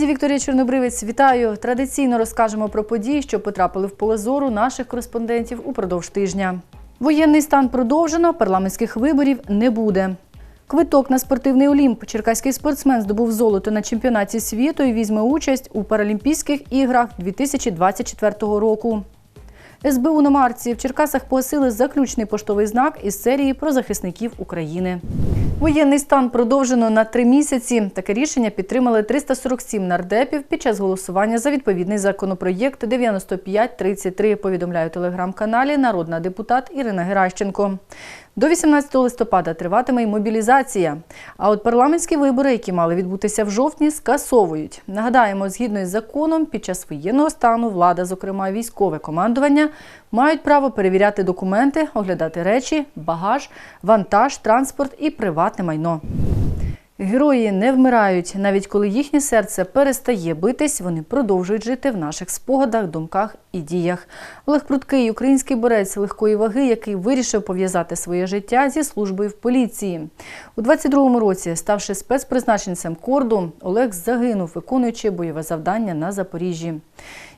Студії Вікторія Чорнобривець вітаю. Традиційно розкажемо про події, що потрапили в поле зору наших кореспондентів упродовж тижня. Воєнний стан продовжено, парламентських виборів не буде. Квиток на спортивний Олімп. Черкаський спортсмен здобув золото на чемпіонаті світу і візьме участь у Паралімпійських іграх 2024 року. СБУ на Марці в Черкасах погасили заключний поштовий знак із серії про захисників України. Воєнний стан продовжено на три місяці. Таке рішення підтримали 347 нардепів під час голосування за відповідний законопроєкт 9533, повідомляє у телеграм-каналі народна депутат Ірина Геращенко. До 18 листопада триватиме й мобілізація. А от парламентські вибори, які мали відбутися в жовтні, скасовують. Нагадаємо, згідно із законом, під час воєнного стану влада, зокрема військове командування, мають право перевіряти документи, оглядати речі, багаж, вантаж, транспорт і приватне майно. Герої не вмирають. Навіть коли їхнє серце перестає битись, вони продовжують жити в наших спогадах, думках і діях. Олег Пруткий, український борець легкої ваги, який вирішив пов'язати своє життя зі службою в поліції. У 22-му році, ставши спецпризначенцем корду, Олег загинув, виконуючи бойове завдання на Запоріжжі.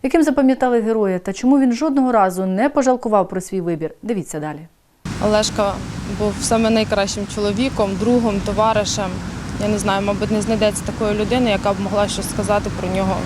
Яким запам'ятали героя та чому він жодного разу не пожалкував про свій вибір? Дивіться далі. Олешка був саме найкращим чоловіком, другом, товаришем. Я не знаю, мабуть, не знайдеться такої людини, яка б могла щось сказати про нього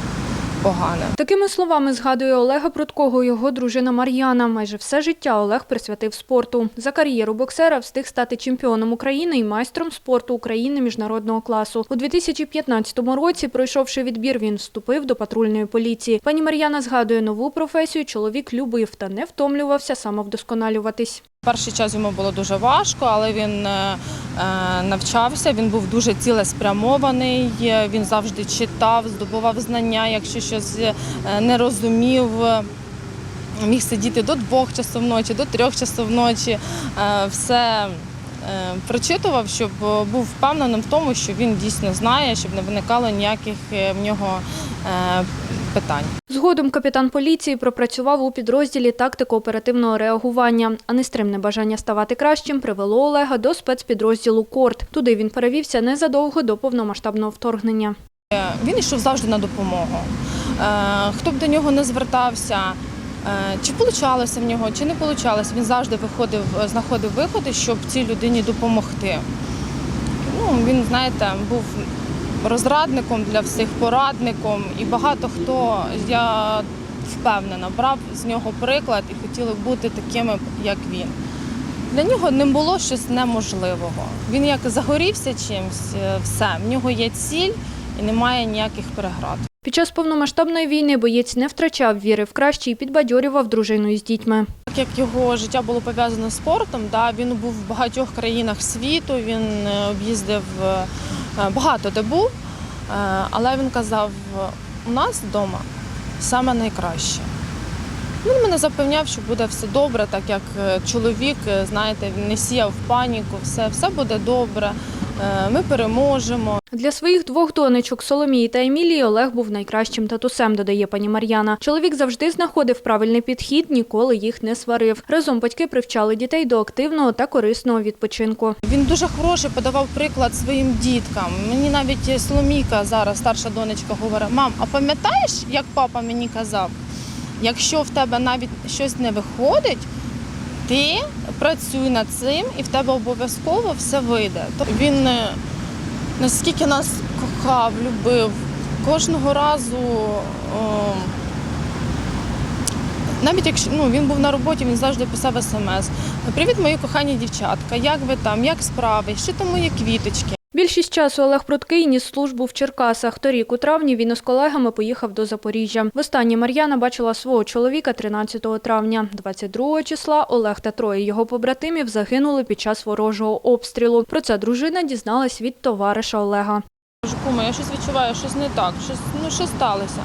погане. Такими словами згадує Олега Пруткого його дружина Мар'яна. Майже все життя Олег присвятив спорту. За кар'єру боксера встиг стати чемпіоном України і майстром спорту України міжнародного класу. У 2015 році, пройшовши відбір, він вступив до патрульної поліції. Пані Мар'яна згадує нову професію. Чоловік любив та не втомлювався самовдосконалюватись. Перший час йому було дуже важко, але він е, е, навчався. Він був дуже цілеспрямований. е, Він завжди читав, здобував знання. Якщо щось не розумів, міг сидіти до двох часов ночі, до трьох часов ночі. Все прочитував, щоб е, був впевненим в тому, що він дійсно знає, щоб не виникало ніяких е, в нього е, питань. Згодом капітан поліції пропрацював у підрозділі тактико-оперативного реагування, а нестримне бажання ставати кращим привело Олега до спецпідрозділу Корт. Туди він перевівся незадовго до повномасштабного вторгнення. Е, Він йшов завжди на допомогу. Е, Хто б до нього не звертався, е, чи получалося в нього, чи не получалося, він завжди виходив, е, знаходив виходи, щоб цій людині допомогти. Ну, він, знаєте, був розрадником для всіх, порадником, і багато хто, я впевнена, брав з нього приклад і хотіли бути такими, як він. Для нього не було щось неможливого. Він як загорівся чимось, е, все, в нього є ціль і немає ніяких переград. Під час повномасштабної війни боєць не втрачав віри в краще і підбадьорював дружину із дітьми. Так як його життя було пов'язане з спортом, да, він був в багатьох країнах світу, він е, об'їздив е, багато де був, Е, але він казав, у нас вдома саме найкраще. Він мене запевняв, що буде все добре, так як е, чоловік, е, знаєте, він не сіяв паніку, все, все буде добре, е, ми переможемо. Для своїх двох донечок Соломії та Емілії Олег був найкращим татусем, додає пані Мар'яна. Чоловік завжди знаходив правильний підхід, ніколи їх не сварив. Разом батьки привчали дітей до активного та корисного відпочинку. Він дуже хороший, подавав приклад своїм діткам. Мені навіть Соломійка зараз, старша донечка, говорить: мам, а пам'ятаєш, як папа мені казав, якщо в тебе навіть щось не виходить, ти працюй над цим і в тебе обов'язково все вийде. Він е, наскільки нас кохав, любив, кожного разу. о, навіть якщо ну, він був на роботі, він завжди писав смс. Привіт, мої кохані дівчатка, як ви там, як справи, що там мої квіточки. Більшість часу Олег Пруткий ніс службу в Черкасах. Торік у травні він із колегами поїхав до Запоріжжя. Востаннє Мар'яна бачила свого чоловіка 13 травня. 22 числа Олег та троє його побратимів загинули під час ворожого обстрілу. Про це дружина дізналась від товариша Олега. Кума, я щось відчуваю, щось не так, щось, ну, що сталося.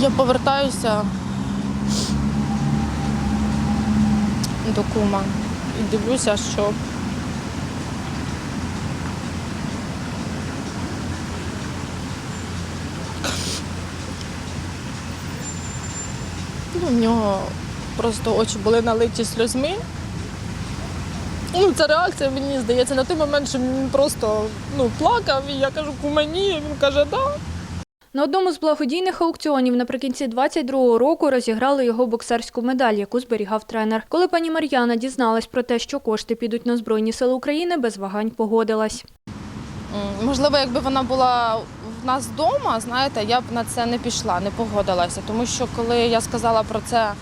Я повертаюся до кума і дивлюся, що ну, в нього просто очі були налиті сльозьми. ну, ця реакція мені здається на той момент, що він просто ну, плакав, і я кажу, кумані, він каже, да. На одному з благодійних аукціонів наприкінці 22-го року розіграли його боксерську медаль, яку зберігав тренер. Коли пані Мар'яна дізналась про те, що кошти підуть на Збройні Сили України, без вагань погодилась. Можливо, якби вона була в нас вдома, знаєте, я б на це не пішла, не погодилася. Тому що коли я сказала про це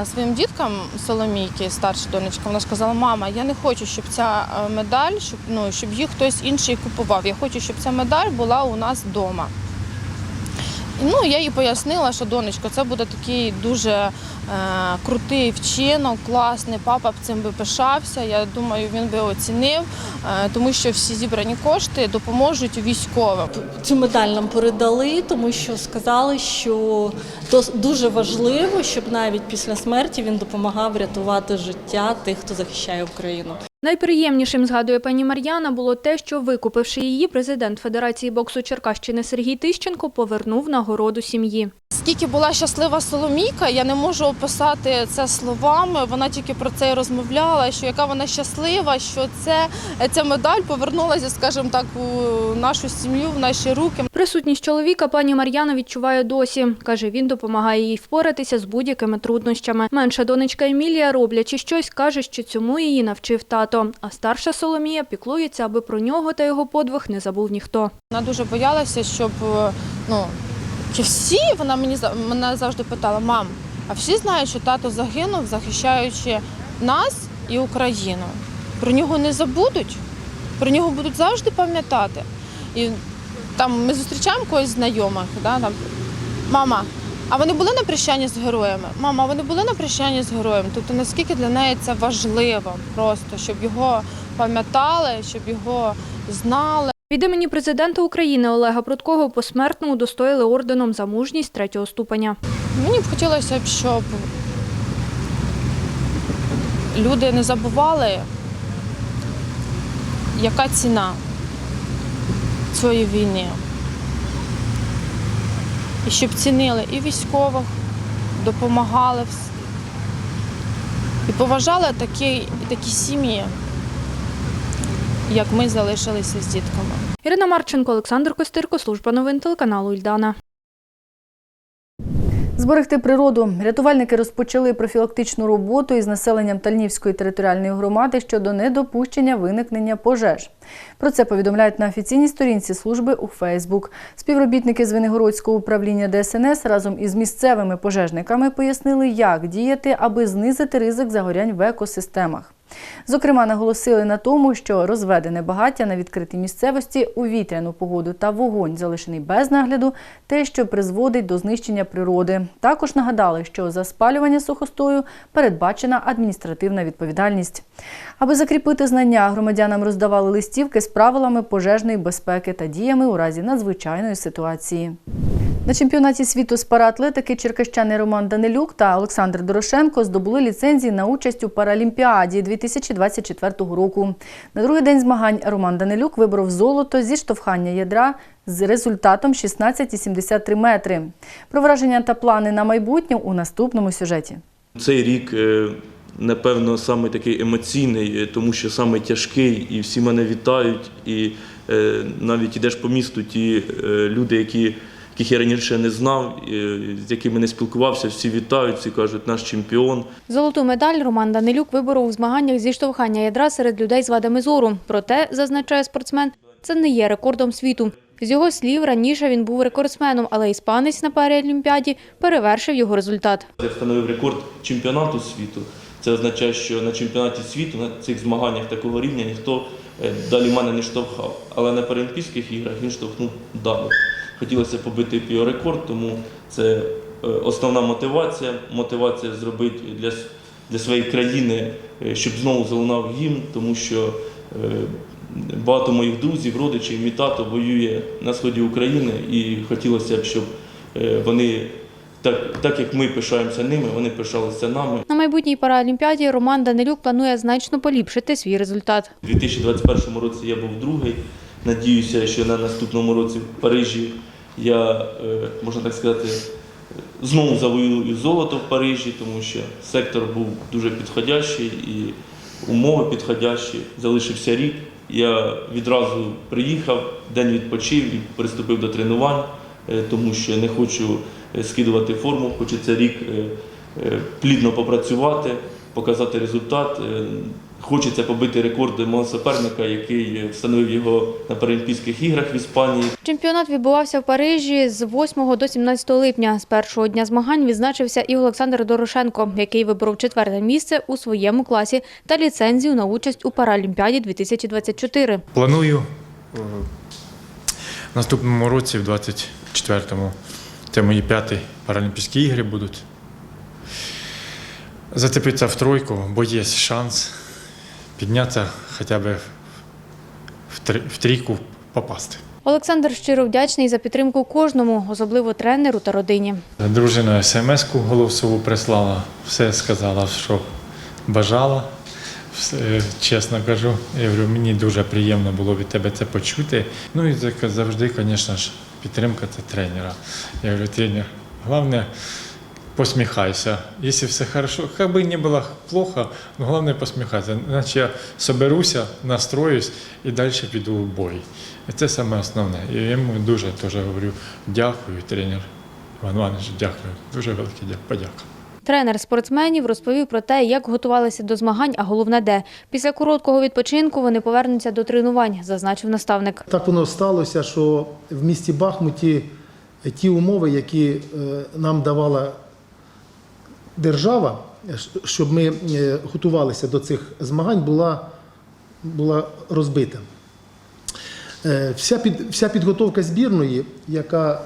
е, своїм діткам Соломійки, старша донечка, вона сказала: мама, я не хочу, щоб ця е, медаль, щоб ну щоб їх хтось інший купував. Я хочу, щоб ця медаль була у нас вдома. Ну, я їй пояснила, що донечко, це буде такий дуже е, крутий вчинок, класний. Папа б цим би пишався. Я думаю, він би оцінив, е, тому що всі зібрані кошти допоможуть військовим. Цю медаль нам передали, тому що сказали, що дуже важливо, щоб навіть після смерті він допомагав рятувати життя тих, хто захищає Україну. Найприємнішим, згадує пані Мар'яна, було те, що, викупивши її, президент Федерації боксу Черкащини Сергій Тищенко повернув нагороду сім'ї. Скільки була щаслива Соломійка, я не можу описати це словами. Вона тільки про це і розмовляла, що яка вона щаслива, що це ця медаль повернулася, скажімо так, у нашу сім'ю, в наші руки. Присутність чоловіка пані Мар'яна відчуває досі. Каже, він допомагає їй впоратися з будь-якими труднощами. Менша донечка Емілія, роблячи щось, каже, що цьому її навчив тато. А старша Соломія піклується, аби про нього та його подвиг не забув ніхто. Вона дуже боялася, щоб е, ну чи всі вона мені мене завжди питала: мам, а всі знають, що тато загинув, захищаючи нас і Україну. Про нього не забудуть, про нього будуть завжди пам'ятати. І там ми зустрічаємо когось знайомих, да, там, мама. А вони були на прощанні з героями? Мама, а вони були на прощанні з героями. Тобто наскільки для неї це важливо, просто щоб його пам'ятали, щоб його знали. Від імені президента України Олега Пруткова посмертно удостоїли орденом за мужність третього ступеня. Мені б хотілося б, щоб люди не забували, яка ціна цієї війни. І щоб цінили і військових, допомагали і поважали такі, такі сім'ї, як ми залишилися з дітками. Ірина Марченко, Олександр Костирко, служба новин телеканалу Ільдана. Зберегти природу. Рятувальники розпочали профілактичну роботу із населенням Тальнівської територіальної громади щодо недопущення виникнення пожеж. Про це повідомляють на офіційній сторінці служби у Фейсбук. Співробітники з Винегородського управління ДСНС разом із місцевими пожежниками пояснили, як діяти, аби знизити ризик загорянь в екосистемах. Зокрема, наголосили на тому, що розведене багаття на відкритій місцевості у вітряну погоду та вогонь, залишений без нагляду, те, що призводить до знищення природи. Також нагадали, що за спалювання сухостою передбачена адміністративна відповідальність. Аби закріпити знання, громадянам роздавали листівки з правилами пожежної безпеки та діями у разі надзвичайної ситуації. На чемпіонаті світу з параатлетики черкащани Роман Данилюк та Олександр Дорошенко здобули ліцензії на участь у Паралімпіаді 2024 року. На другий день змагань Роман Данилюк виборов золото зі штовхання ядра з результатом 16,73 метри. Про враження та плани на майбутнє у наступному сюжеті. Цей рік, е, напевно, саме такий емоційний, е, тому що саме тяжкий, і всі мене вітають. І е, навіть ідеш по місту, ті люди, які, яких я раніше не знав, з якими не спілкувався, всі вітають, всі кажуть, наш чемпіон. Золоту медаль Роман Данилюк виборов у змаганнях зі штовхання ядра серед людей з вадами зору. Проте, зазначає спортсмен, це не є рекордом світу. З його слів, раніше він був рекордсменом, але іспанець на Паралімпіаді перевершив його результат. Я встановив рекорд чемпіонату світу. Це означає, що на чемпіонаті світу, на цих змаганнях такого рівня ніхто е, далі мене не штовхав. Але на Паралімпійських іграх він штовхнув далі. Хотілося побити б його рекорд, тому це е, основна мотивація. Мотивація зробити для, для своєї країни, е, щоб знову залунав гімн, тому що е, багато моїх друзів, родичів, мій тато воює на сході України і хотілося б, щоб вони так, так як ми пишаємося ними, вони пишалися нами. На майбутній Паралімпіаді Роман Данилюк планує значно поліпшити свій результат. У 2021 році я був другий. Надіюся, що на наступному році в Парижі я, е, можна так сказати, знову завоюю золото в Парижі, тому що сектор був дуже підходящий і умови підходящі, залишився рік. Я відразу приїхав, день відпочив і приступив до тренувань, е, тому що не хочу е, скидувати форму, хочеться рік е, е, плідно попрацювати, показати результат. Хочеться побити рекорди мого суперника, який встановив його на Паралімпійських іграх в Іспанії. Чемпіонат відбувався в Парижі з 8 до 17 липня. З першого дня змагань відзначився і Олександр Дорошенко, який виборов четверте місце у своєму класі та ліцензію на участь у Паралімпіаді 2024. Планую в наступному році, в 24-му, це мої п'яті Паралімпійські ігри будуть. Зацепитися в тройку, бо є шанс піднятися хоча б в трійку попасти. Олександр щиро вдячний за підтримку кожному, особливо тренеру та родині. Дружина смс-ку голосову прислала, все сказала, що бажала. Чесно кажу, я говорю, мені дуже приємно було від тебе це почути. Ну і завжди, звісно ж, підтримка це тренера. Я говорю, тренер, головне, посміхайся. Якщо все хорошо, як би не було плохо, но головне посміхайся. Іначе я соберуся, настроюсь і далі піду в бой. І це саме основне. І я йому дуже теж говорю, дякую, тренер. Іван Іванович, дякую. Дуже велике дя- подяка. Тренер спортсменів розповів про те, як готувалися до змагань, а головне де. Після короткого відпочинку вони повернуться до тренувань, зазначив наставник. Так воно сталося, що в місті Бахмуті ті умови, які е, нам давала держава, щоб ми е, готувалися до цих змагань, була, була розбита. Е, Вся, під, вся підготовка збірної, яка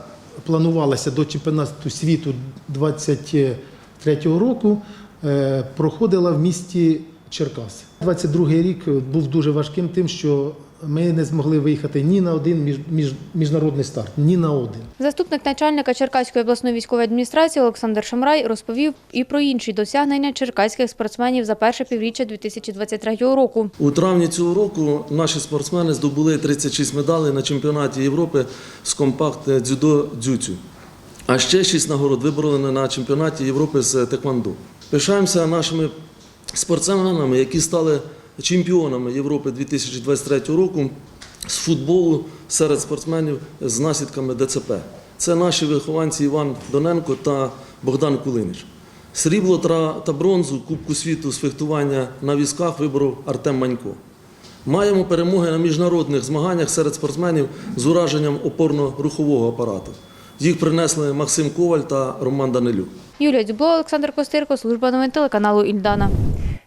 планувалася до чемпіонату світу 23-го року, е, проходила в місті Черкаси. 22-й рік був дуже важким тим, що ми не змогли виїхати ні на один між, між, міжнародний старт, ні на один. Заступник начальника Черкаської обласної військової адміністрації Олександр Шамрай розповів і про інші досягнення черкаських спортсменів за перше півріччя 2023 року. У травні цього року наші спортсмени здобули 36 медалей на чемпіонаті Європи з компакт дзюдо дзюцю. А ще 6 нагород вибороли на чемпіонаті Європи з теквандо. Пишаємося нашими спортсменами, які стали чемпіонами Європи 2023 року з футболу серед спортсменів з наслідками ДЦП. Це наші вихованці Іван Доненко та Богдан Кулинич. Срібло та- бронзу Кубку світу з фехтування на візках виборов Артем Манько. Маємо перемоги на міжнародних змаганнях серед спортсменів з ураженням опорно-рухового апарату. Їх принесли Максим Коваль та Роман Данилюк. Юлія Дзюбло, Олександр Костирко, служба новин телеканалу Ільдана.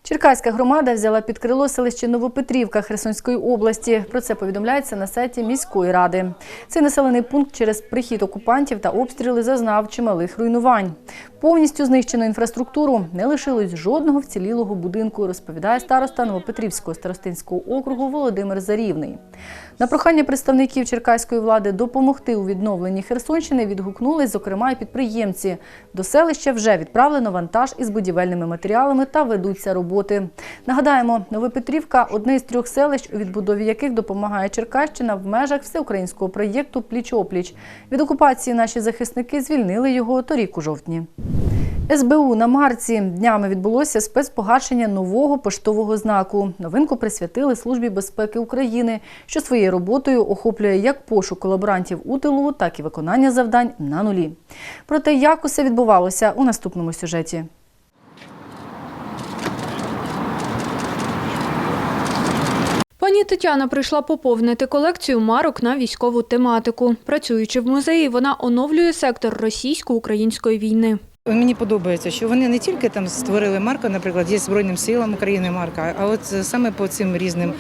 Черкаська громада взяла під крило селище Новопетрівка Херсонської області. Про це повідомляється на сайті міської ради. Цей населений пункт через прихід окупантів та обстріли зазнав чималих руйнувань. Повністю знищено інфраструктуру, не лишилось жодного вцілілого будинку, розповідає староста Новопетрівського старостинського округу Володимир Зарівний. На прохання представників черкаської влади допомогти у відновленні Херсонщини відгукнулись, зокрема, і підприємці. До селища вже відправлено вантаж із будівельними матеріалами та ведуться роботи. Нагадаємо, Новопетрівка одне із трьох селищ, у відбудові яких допомагає Черкащина в межах всеукраїнського проєкту Пліч-опліч. Від окупації наші захисники звільнили його торік у жовтні. СБУ на марці днями відбулося спецпогашення нового поштового знаку. Новинку присвятили Службі безпеки України, що своєю роботою охоплює як пошук колаборантів у тилу, так і виконання завдань на нулі. Про те, як усе відбувалося у наступному сюжеті. Пані Тетяна прийшла поповнити колекцію марок на військову тематику. Працюючи в музеї, вона оновлює сектор російсько-української війни. Мені подобається, що вони не тільки там створили марку, наприклад, є Збройним силам України марка, а от саме по цим різним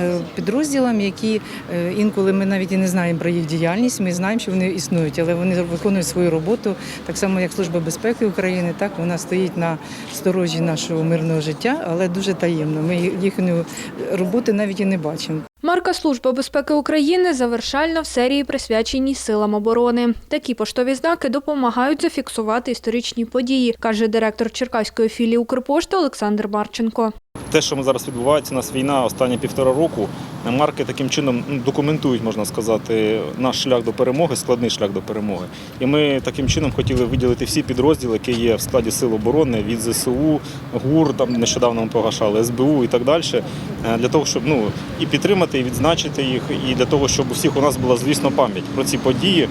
е, підрозділам, які е, інколи ми навіть і не знаємо про їх діяльність. Ми знаємо, що вони існують, але вони виконують свою роботу так само, як Служба безпеки України. Так вона стоїть на сторожі нашого мирного життя, але дуже таємно. Ми їхньої роботи навіть і не бачимо. Марка Служби безпеки України завершальна в серії присвяченій силам оборони. Такі поштові знаки допомагають зафіксувати історичні події, каже директор Черкаської філії Укрпошти Олександр Марченко. Те, що ми зараз відбувається, у нас війна останні півтора року. Марки таким чином ну, документують, можна сказати, наш шлях до перемоги, складний шлях до перемоги. І ми таким чином хотіли виділити всі підрозділи, які є в складі сил оборони від ЗСУ, ГУР, там нещодавно ми погашали, СБУ і так далі, е, для того, щоб ну і підтримати, і відзначити їх, і для того, щоб у всіх у нас була звісно пам'ять про ці події,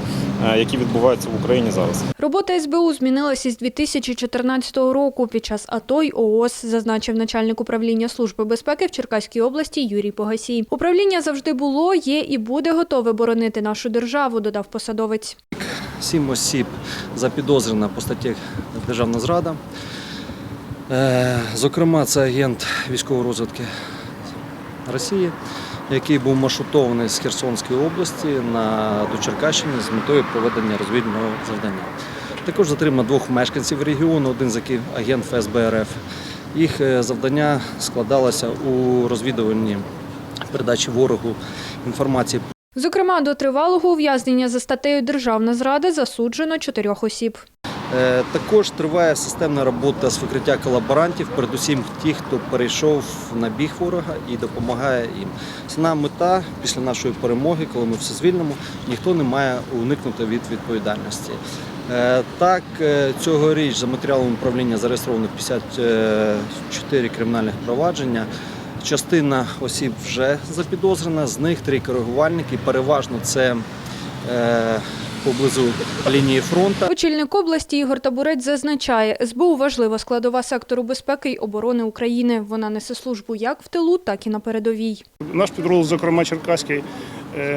е, які відбуваються в Україні зараз. Робота СБУ змінилася з 2014 року. Під час АТО й ООС, зазначив начальник управління Служби безпеки в Черкаській області Юрій Погасій. Управління завжди було, є і буде готове боронити нашу державу, додав посадовець. Сім осіб запідозрена по статті Державна зрада. Е, Зокрема, це агент військової розвідки Росії, який був маршрутований з Херсонської області на, до Черкащини з метою проведення розвідного завдання. Також затримано двох мешканців регіону, один з яких агент ФСБ РФ. Їх е, завдання складалося у розвідуванні передачі ворогу інформації Зокрема, до тривалого ув'язнення за статтею Державна зрада засуджено чотирьох осіб. Е, Також триває системна робота з викриття колаборантів, передусім тих, хто перейшов на біг ворога і допомагає їм. Основна мета після нашої перемоги, коли ми все звільнимо, ніхто не має уникнути від відповідальності. Е, Так, е, цьогоріч за матеріалом управління зареєстровано 54 кримінальних провадження. Частина осіб вже запідозрена, з них три коригувальники. Переважно це е, поблизу лінії фронту. Очільник області Ігор Табурець зазначає, СБУ важлива складова сектору безпеки й оборони України. Вона несе службу як в тилу, так і на передовій. Наш підрозділ, зокрема Черкаський, е,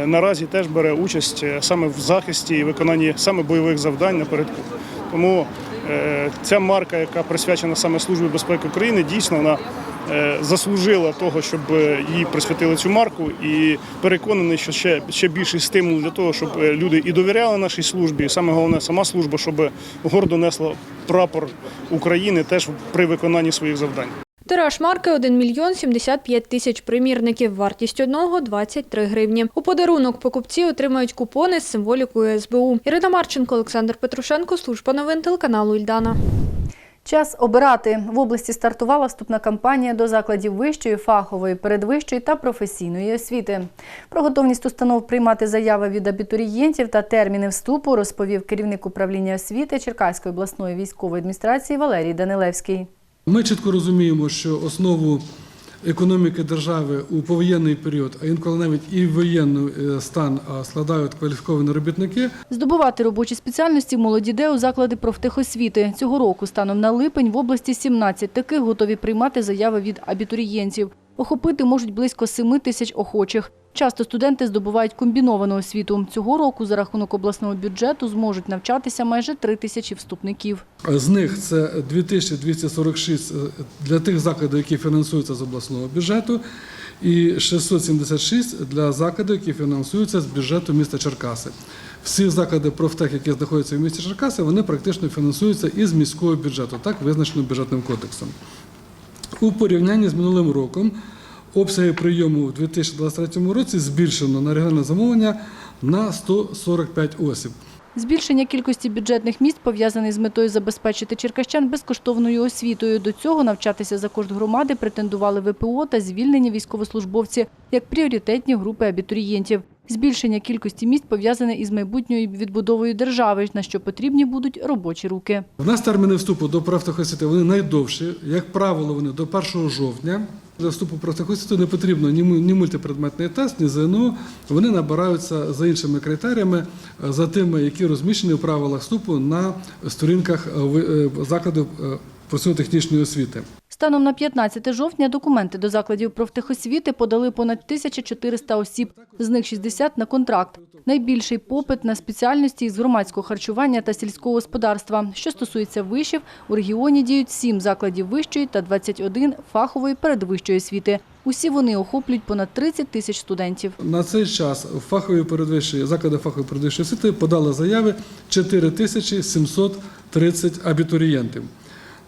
наразі теж бере участь е, саме в захисті і виконанні саме бойових завдань напередку. Тому е, ця марка, яка присвячена саме Службі безпеки України, дійсно вона е, заслужила того, щоб е, їй присвятили цю марку, і переконаний, що ще, ще більший стимул для того, щоб е, люди і довіряли нашій службі, і саме головне, сама служба, щоб гордо несла прапор України теж при виконанні своїх завдань. Тираж марки 1 мільйон 75 тисяч примірників. Вартість одного – 23 гривні. У подарунок покупці отримають купони з символікою СБУ. Ірина Марченко, Олександр Петрушенко, служба новин телеканалу Ільдана. Час обирати в області стартувала вступна кампанія до закладів вищої, фахової, передвищої та професійної освіти. Про готовність установ приймати заяви від абітурієнтів та терміни вступу розповів керівник управління освіти Черкаської обласної військової адміністрації Валерій Данилевський. Ми чітко розуміємо, що основу економіки держави у повоєнний період, а інколи навіть і воєнний е, стан складають кваліфіковані робітники. Здобувати робочі спеціальності молоді йде у заклади профтехосвіти. Цього року станом на липень в області 17 таких готові приймати заяви від абітурієнтів. Охопити можуть близько 7 тисяч охочих. Часто студенти здобувають комбіновану освіту. Цього року за рахунок обласного бюджету зможуть навчатися майже 3 тисячі вступників. З них це 2246 для тих закладів, які фінансуються з обласного бюджету, і 676 для закладів, які фінансуються з бюджету міста Черкаси. Всі заклади профтех, які знаходяться в місті Черкаси, вони практично фінансуються із міського бюджету, так визначено бюджетним кодексом. У порівнянні з минулим роком обсяги прийому у 2023 році збільшено на регіональне замовлення на 145 осіб. Збільшення кількості бюджетних місць пов'язане з метою забезпечити черкащан безкоштовною освітою. До цього навчатися за кошт громади претендували ВПО та звільнені військовослужбовці як пріоритетні групи абітурієнтів. Збільшення кількості місць пов'язане із майбутньою відбудовою держави, на що потрібні будуть робочі руки. У нас терміни вступу до профтехосвіти вони найдовші. Як правило, вони до 1 жовтня. Для вступу профтехосвіту не потрібно ні му- ні мультипредметний тест, ні ЗНО. Вони набираються за іншими критеріями, е, за тими, які розміщені в правилах вступу на сторінках е, е, закладів е, професійно-технічної освіти. Станом на 15 жовтня документи до закладів профтехосвіти подали понад 1400 осіб, з них 60 на контракт. Найбільший попит на спеціальності із громадського харчування та сільського господарства. Що стосується вишів, у регіоні діють 7 закладів вищої та 21 фахової передвищої освіти. Усі вони охоплюють понад 30 тисяч студентів. На цей час фахові передвищої заклади фахової передвищої освіти подали заяви 4730 абітурієнтів.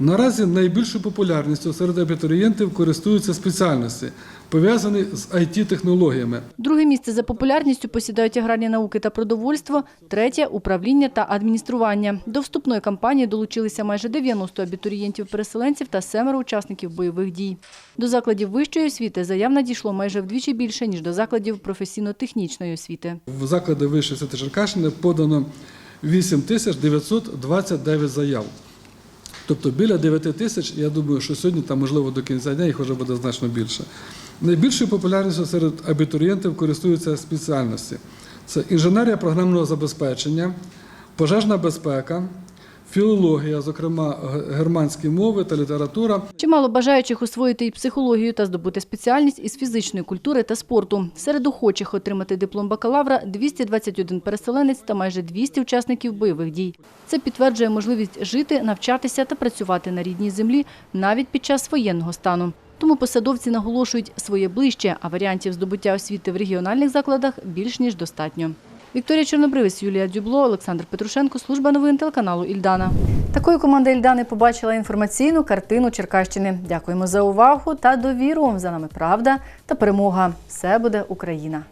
Наразі найбільшою популярністю серед абітурієнтів користуються спеціальності, пов'язані з IT-технологіями. Друге місце за популярністю посідають аграрні науки та продовольство, третє управління та адміністрування. До вступної кампанії долучилися майже 90 абітурієнтів-переселенців та семеро учасників бойових дій. До закладів вищої освіти заяв надійшло майже вдвічі більше, ніж до закладів професійно-технічної освіти. В заклади вищої освіти Черкащини подано 8 тисяч 929 заяв. Тобто біля 9 тисяч, я думаю, що сьогодні там, можливо, до кінця дня їх вже буде значно більше. Найбільшою популярністю серед абітурієнтів користуються спеціальності. Це інженерія програмного забезпечення, пожежна безпека, філологія, зокрема германські мови та література, Чимало бажаючих освоїти і психологію та здобути спеціальність із фізичної культури та спорту. Серед охочих отримати диплом бакалавра 221 переселенець та майже 200 учасників бойових дій. Це підтверджує можливість жити, навчатися та працювати на рідній землі навіть під час воєнного стану. Тому посадовці наголошують своє ближче, а варіантів здобуття освіти в регіональних закладах більш ніж достатньо. Вікторія Чорнобривець, Юлія Дюбло, Олександр Петрушенко, служба новин телеканалу Ільдана. Такою команда Ільдани побачила інформаційну картину Черкащини. Дякуємо за увагу та довіру. За нами правда та перемога. Все буде Україна.